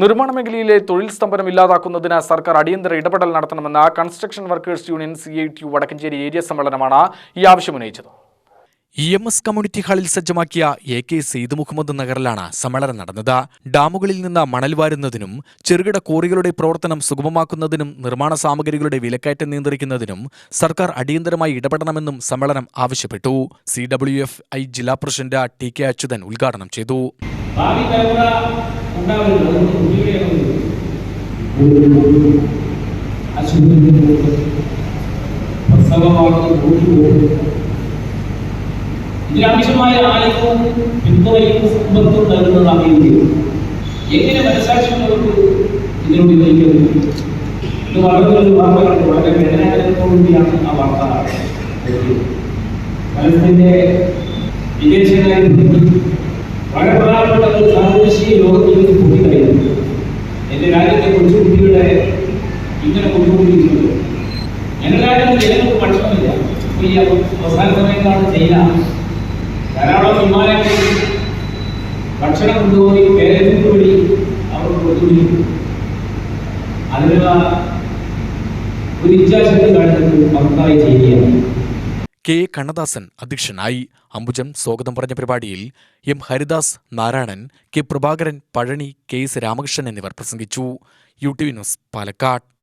നിർമ്മാണ മേഖലയിലെ തൊഴിൽ സ്തംഭനം ഇല്ലാതാക്കുന്നതിന് സർക്കാർ അടിയന്തര ഇടപെടൽ നടത്തണമെന്ന construction workers union C I T Vadakkanchery area സമ്മേളനമാണ് ഈ ആവശ്യമുന്നയിച്ചത് ഇ എം എസ് കമ്മ്യൂണിറ്റി ഹാളിൽ സജ്ജമാക്കിയ എ കെ സെയ്ദ് മുഹമ്മദ് നഗറിലാണ് സമ്മേളനം നടന്നത്. ഡാമുകളിൽ നിന്ന് മണൽ വാരുന്നതിനും ചെറുകിട കോറികളുടെ പ്രവർത്തനം സുഗമമാക്കുന്നതിനും നിർമ്മാണ സാമഗ്രികളുടെ വിലക്കയറ്റം നിയന്ത്രിക്കുന്നതിനും സർക്കാർ അടിയന്തരമായി ഇടപെടണമെന്നും സമ്മേളനം ആവശ്യപ്പെട്ടു. സി ഡബ്ല്യു എഫ് ഐ ജില്ലാ പ്രസിഡന്റ് ടി കെ അച്യുതൻ ഉദ്ഘാടനം ചെയ്തു. അശുദ്ധി പ്രസവമാകുന്ന കൂട്ടുപോകും ഇതിനാവശ്യമായ ആയുധവും പിന്തുണയും സമ്പത്തും നൽകുന്നത് ഇന്ത്യ എങ്ങനെ മനസാക്ഷിയുള്ളവർക്ക് ഇതിനോട് നയിക്കുന്നത് ഇത് വളരെ ഒരു വാർത്തകളുണ്ട് വളരെ വേദനാജനകത്തോടുകൂടിയാണ് ആ വാർത്ത. ഫലസ്തീന്റെ വിദേശകാര്യ വളരെ പ്രധാനപ്പെട്ട ഒരു കൂട്ടിക്കഴിയുന്നു എന്റെ കൊച്ചുകുട്ടികളെ ഇങ്ങനെ കൊണ്ടുപോയിരിക്കുന്നത്. ഞങ്ങളുടെ രാജ്യത്ത് ജനങ്ങൾക്ക് ഭക്ഷണമില്ല ഈ അവസാന സമയത്താണ് ചൈന ധാരാളം വിമാനങ്ങൾ ഭക്ഷണം കൊണ്ടുപോയി പേരൻസ് വഴി അവർ കൊടുത്തുകൊണ്ടിരിക്കുന്നു. അതിനുള്ള ഒരു ഇച്ഛാശക്തി കാണിക്കുന്നത് മഹത്തായ ചെയ്തിയാണ് കെ. കണ്ണദാസൻ അധ്യക്ഷനായി അംബുജൻ സ്വാഗതം പറഞ്ഞ പരിപാടിയിൽ M. Haridas Narayanan K. Prabhakaran Pazhani K. S. Ramakrishnan എന്നിവർ പ്രസംഗിച്ചു. U T V news Palakkad.